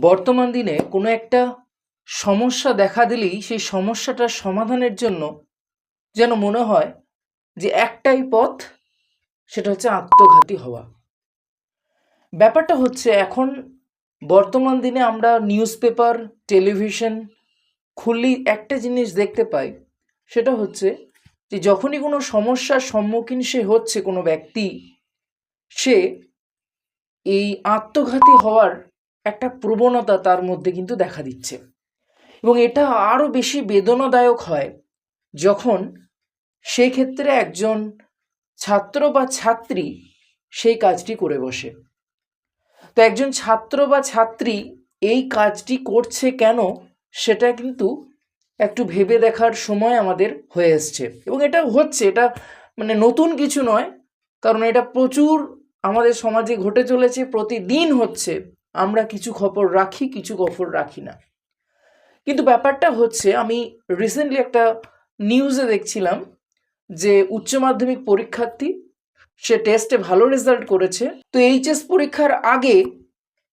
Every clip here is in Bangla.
বর্তমান দিনে কোনো একটা সমস্যা দেখা দিলেই সেই সমস্যাটার সমাধানের জন্য যেন মনে হয় যে একটাই পথ, সেটা হচ্ছে আত্মঘাতী হওয়া। ব্যাপারটা হচ্ছে এখন বর্তমান দিনে আমরা নিউজ পেপার টেলিভিশন খুললেই একটা জিনিস দেখতে পাই, সেটা হচ্ছে যে যখনই কোনো সমস্যার সম্মুখীন সে হচ্ছে কোনো ব্যক্তি, সে এই আত্মঘাতী হওয়ার একটা প্রবণতা তার মধ্যে কিন্তু দেখা দিচ্ছে। এবং এটা আরও বেশি বেদনাদায়ক হয় যখন সেই ক্ষেত্রে একজন ছাত্র বা ছাত্রী সেই কাজটি করে বসে। তো একজন ছাত্র বা ছাত্রী এই কাজটি করছে কেন সেটা কিন্তু একটু ভেবে দেখার সময় আমাদের হয়ে এসছে। এবং এটা হচ্ছে, এটা মানে নতুন কিছু নয়, কারণ এটা প্রচুর আমাদের সমাজে ঘটে চলেছে, প্রতিদিন হচ্ছে। আমরা কিছু খবর রাখি, কিছু খবর রাখি না। কিন্তু ব্যাপারটা হচ্ছে, আমি রিসেন্টলি একটা নিউজে দেখছিলাম যে উচ্চ মাধ্যমিক পরীক্ষার্থী, সে টেস্টে ভালো রেজাল্ট করেছে। তো এইচএস পরীক্ষার আগে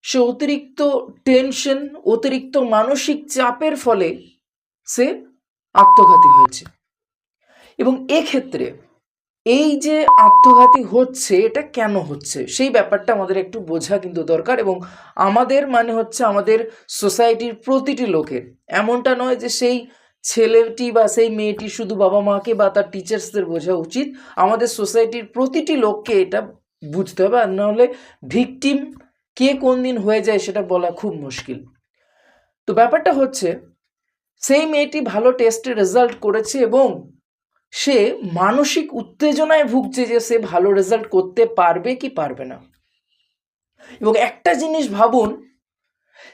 সে অতিরিক্ত টেনশন অতিরিক্ত মানসিক চাপের ফলে সে আত্মঘাতী হয়েছে। এবং এক্ষেত্রে এই যে আত্মঘাতী হচ্ছে, এটা কেন হচ্ছে? সেই ব্যাপারটা আমাদের একটু বোঝা কিন্তু দরকার এবং আমাদের মানে হচ্ছে আমাদের সোসাইটির প্রতিটি লোকের। এমনটা নয় যে সেই ছেলেটি বা সেই মেয়েটি শুধু বাবা মাকে বা তার টিচার্সদের বোঝা উচিত। আমাদের সোসাইটির প্রতিটি লোককে এটা বুঝতে হবে আর নাহলে ভিকটিম কে কোন দিন হয়ে যায় সেটা বলা খুব মুশকিল। তো ব্যাপারটা হচ্ছে, সেই মেয়েটি ভালো টেস্টে রেজাল্ট করেছে এবং সে মানসিক উত্তেজনায় ভুগছে যে সে ভালো রেজাল্ট করতে পারবে কি পারবে না। এবং একটা জিনিস ভাবুন,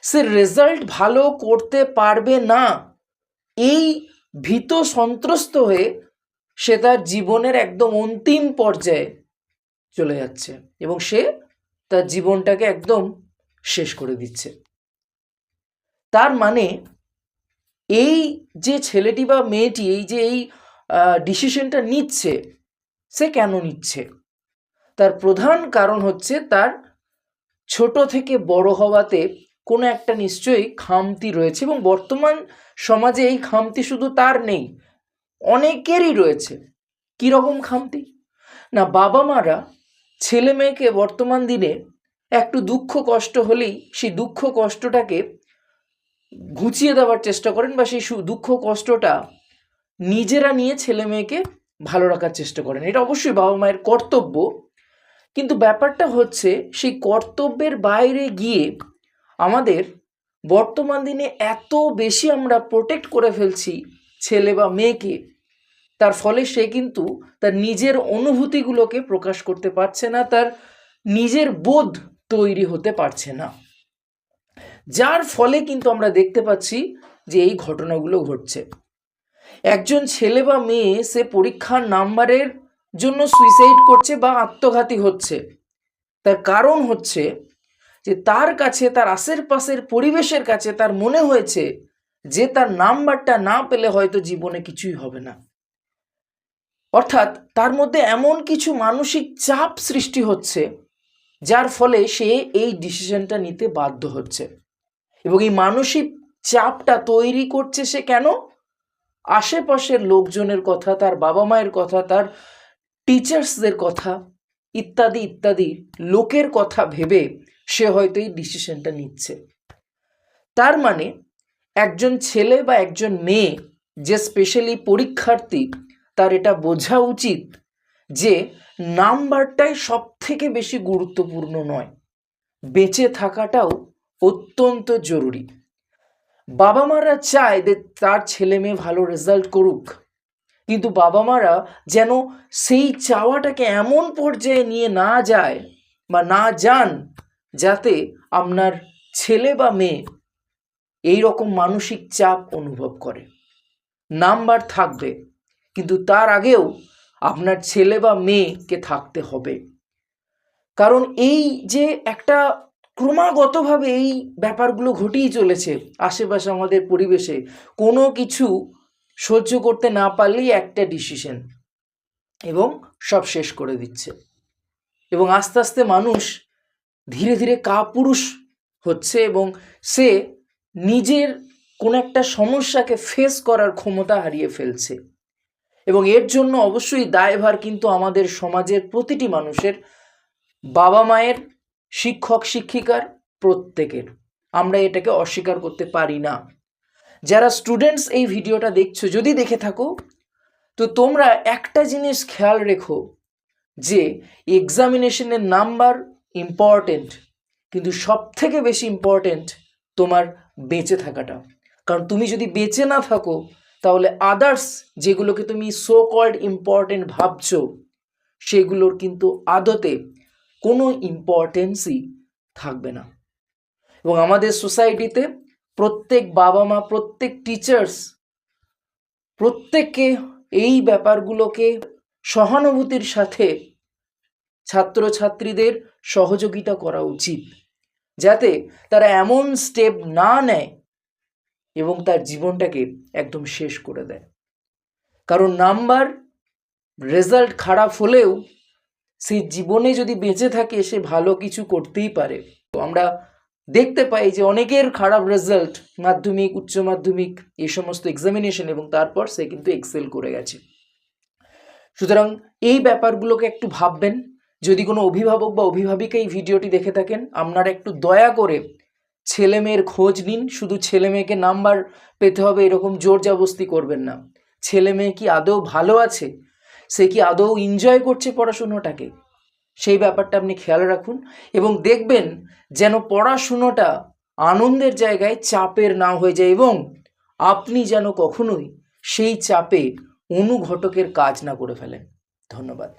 সে রেজাল্ট ভালো করতে পারবে না, এই ভীত সন্ত্রস্ত হয়ে সে তার জীবনের একদম অন্তিম পর্যায়ে চলে যাচ্ছে এবং সে তার জীবনটাকে একদম শেষ করে দিচ্ছে। তার মানে এই যে ছেলেটি বা মেয়েটি, এই যে এই ডিসিশনটা নিচ্ছে, সে কেন নিচ্ছে? তার প্রধান কারণ হচ্ছে তার ছোট থেকে বড় হওয়াতে কোনো একটা নিশ্চয়ই খামতি রয়েছে এবং বর্তমান সমাজে এই খামতি শুধু তার নেই, অনেকেরই রয়েছে। কীরকম খামতি? না বাবা মারা ছেলে মেয়েকে বর্তমান দিনে একটু দুঃখ কষ্ট হলেই সেই দুঃখ কষ্টটাকে ঘুচিয়ে দেওয়ার চেষ্টা করেন বা সেই দুঃখ কষ্টটা নিজেরা নিয়ে ছেলে মেয়েকে ভালো রাখার চেষ্টা করেন। এটা অবশ্যই বাবা মায়ের কর্তব্য। কিন্তু ব্যাপারটা হচ্ছে, সেই কর্তব্যের বাইরে গিয়ে আমাদের বর্তমান দিনে এত বেশি আমরা প্রোটেক্ট করে ফেলছি ছেলে বা মেয়েকে, তার ফলে সে কিন্তু তার নিজের অনুভূতিগুলোকে প্রকাশ করতে পারছে না, তার নিজের বোধ তৈরি হতে পারছে না। যার ফলে কিন্তু আমরা দেখতে পাচ্ছি যে এই ঘটনাগুলো ঘটছে। একজন ছেলে বা মেয়ে সে পরীক্ষার নাম্বারের জন্য সুইসাইড করছে বা আত্মঘাতী হচ্ছে। তার কারণ হচ্ছে যে তার কাছে, তার আশেপাশের পরিবেশের কাছে তার মনে হয়েছে যে তার নাম্বারটা না পেলে হয়তো জীবনে কিছুই হবে না। অর্থাৎ তার মধ্যে এমন কিছু মানসিক চাপ সৃষ্টি হচ্ছে যার ফলে সে এই ডিসিশনটা নিতে বাধ্য হচ্ছে। এবং এই মানসিক চাপটা তৈরি করছে সে কেন? আশেপাশের লোকজনের কথা, তার বাবা মায়ের কথা, তার টিচার্সদের কথা, ইত্যাদি ইত্যাদি লোকের কথা ভেবে সে হয়তো এই ডিসিশনটা নিচ্ছে। তার মানে একজন ছেলে বা একজন মেয়ে যে স্পেশালি পরীক্ষার্থী, তার এটা বোঝা উচিত যে নাম্বারটাই সব থেকে বেশি গুরুত্বপূর্ণ নয়। বেঁচে থাকাটাও অত্যন্ত জরুরি। বাবা মারা চায় যে তার ছেলে মেয়ে ভালো রেজাল্ট করুক। কিন্তু বাবা মারা যেন সেই চাওয়াটাকে এমন পর্যায়ে নিয়ে না যায় বা না যান যাতে আপনার ছেলে বা মেয়ে এই রকম মানসিক চাপ অনুভব করে। নাম্বার থাকবে, কিন্তু তার আগেও আপনার ছেলে বা মেয়েকে থাকতে হবে। কারণ এই যে একটা ক্রমাগতভাবে এই ব্যাপারগুলো ঘটেই চলেছে আশেপাশে আমাদের পরিবেশে। কোনো কিছু সহ্য করতে না পারলেই একটা ডিসিশন এবং সব শেষ করে দিচ্ছে। এবং আস্তে আস্তে মানুষ ধীরে ধীরে কাপুরুষ হচ্ছে এবং সে নিজের কোনো একটা সমস্যাকে ফেস করার ক্ষমতা হারিয়ে ফেলছে। এবং এর জন্য অবশ্যই দায়ভার কিন্তু আমাদের সমাজের প্রতিটি মানুষের বাবা মায়ের শিক্ষক শিক্ষিকার প্রত্যেকের। আমরা এটাকে অস্বীকার করতে পারি না। যারা স্টুডেন্টস এই ভিডিওটা দেখছ, যদি দেখে থাকো, তো তোমরা একটা জিনিস খেয়াল রেখো যে এক্সামিনেশনের নাম্বার ইম্পর্টেন্ট কিন্তু সব থেকে বেশি ইম্পর্টেন্ট তোমার বেঁচে থাকাটা। কারণ তুমি যদি বেঁচে না থাকো, তাহলে আদার্স যেগুলোকে তুমি সো কল্ড ইম্পর্টেন্ট ভাবছ, সেগুলোর কিন্তু আদতে কোনো ইম্পর্টেন্সই থাকবে না। এবং আমাদের সোসাইটিতে প্রত্যেক বাবা মা প্রত্যেক টিচার্স প্রত্যেককে এই ব্যাপারগুলোকে সহানুভূতির সাথে ছাত্রছাত্রীদের সহযোগিতা করা উচিত। যাতে তারা এমন স্টেপ না নেয় এবং তার জীবনটাকে একদম শেষ করে দেয়। কারণ নাম্বার রেজাল্ট খারাপ হলেও সে জীবনে যদি বেঁচে থাকে, সে ভালো কিছু করতেই পারে। তো আমরা দেখতে পাই যে অনেকের খারাপ রেজাল্ট মাধ্যমিক, উচ্চ মাধ্যমিক এই সমস্ত এক্সামিনেশন এবং তারপর সে কিন্তু এক্সেল করে গেছে। সুতরাং এই ব্যাপারগুলোকে একটু ভাববেন। যদি কোনো অভিভাবক বা অভিভাবিকা এই ভিডিওটি দেখে থাকেন, আপনারা একটু দয়া করে ছেলে মেয়ের খোঁজ নিন। শুধু ছেলে মেয়েকে নাম্বার পেতে হবে, এরকম জোর জাবস্তি করবেন না। ছেলে মেয়ে কি আদৌ ভালো আছে? সে কি আদৌ এনজয় করছে পড়াশুনোটাকে? সেই ব্যাপারটা আপনি খেয়াল রাখুন এবং দেখবেন যেন পড়াশুনোটা আনন্দের জায়গায় চাপের না হয়ে যায় এবং আপনি যেন কখনোই সেই চাপে অনুঘটকের কাজ না করে ফেলেন। ধন্যবাদ।